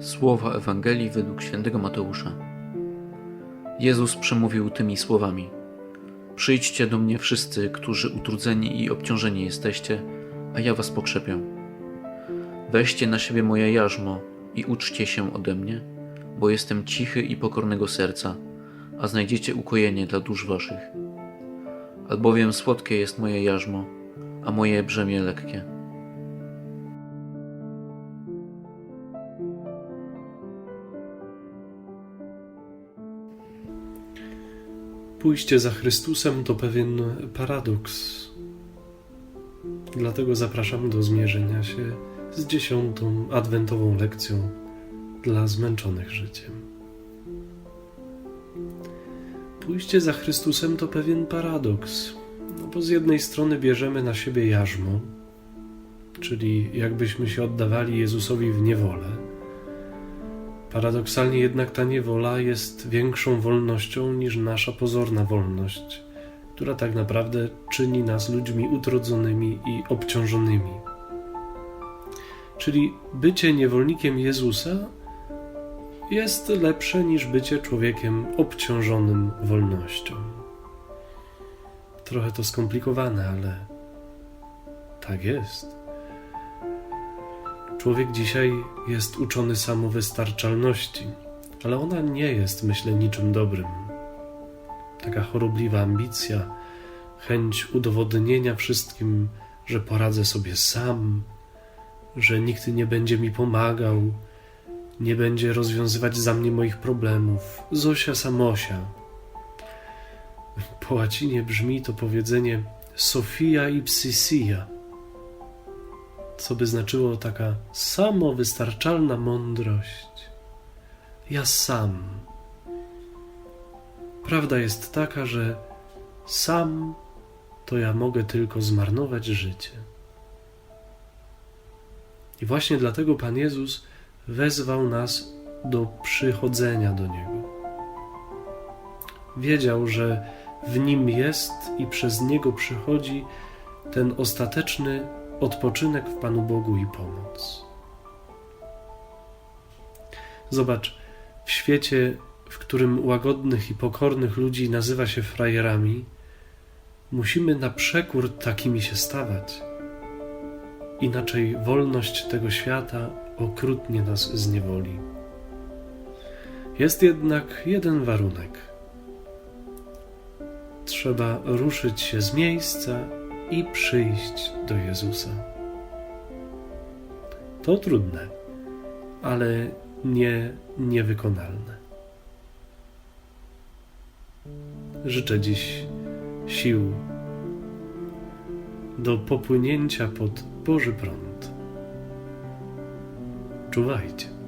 Słowa Ewangelii według świętego Mateusza. Jezus przemówił tymi słowami: Przyjdźcie do mnie wszyscy, którzy utrudzeni i obciążeni jesteście, a ja was pokrzepię. Weźcie na siebie moje jarzmo i uczcie się ode mnie, bo jestem cichy i pokornego serca, a znajdziecie ukojenie dla dusz waszych. Albowiem słodkie jest moje jarzmo, a moje brzemię lekkie. Pójście za Chrystusem to pewien paradoks. Dlatego zapraszam do zmierzenia się z dziesiątą adwentową lekcją dla zmęczonych życiem. Pójście za Chrystusem to pewien paradoks, no bo z jednej strony bierzemy na siebie jarzmo, czyli jakbyśmy się oddawali Jezusowi w niewolę. Paradoksalnie jednak ta niewola jest większą wolnością niż nasza pozorna wolność, która tak naprawdę czyni nas ludźmi utrudzonymi i obciążonymi. Czyli bycie niewolnikiem Jezusa jest lepsze niż bycie człowiekiem obciążonym wolnością. Trochę to skomplikowane, ale tak jest. Człowiek dzisiaj jest uczony samowystarczalności, ale ona nie jest, myślę, niczym dobrym. Taka chorobliwa ambicja, chęć udowodnienia wszystkim, że poradzę sobie sam, że nikt nie będzie mi pomagał, nie będzie rozwiązywać za mnie moich problemów. Zosia Samosia. Po łacinie brzmi to powiedzenie Sofia ipsisia co by znaczyło taka samowystarczalna mądrość. Ja sam. Prawda jest taka, że sam to ja mogę tylko zmarnować życie. I właśnie dlatego Pan Jezus wezwał nas do przychodzenia do Niego. Wiedział, że w Nim jest i przez Niego przychodzi ten ostateczny odpoczynek w Panu Bogu i pomoc. Zobacz, w świecie, w którym łagodnych i pokornych ludzi nazywa się frajerami, musimy na przekór takimi się stawać. Inaczej wolność tego świata okrutnie nas zniewoli. Jest jednak jeden warunek. Trzeba ruszyć się z miejsca i przyjść do Jezusa. To trudne, ale nie niewykonalne. Życzę dziś sił do popłynięcia pod Boży prąd. Czuwajcie.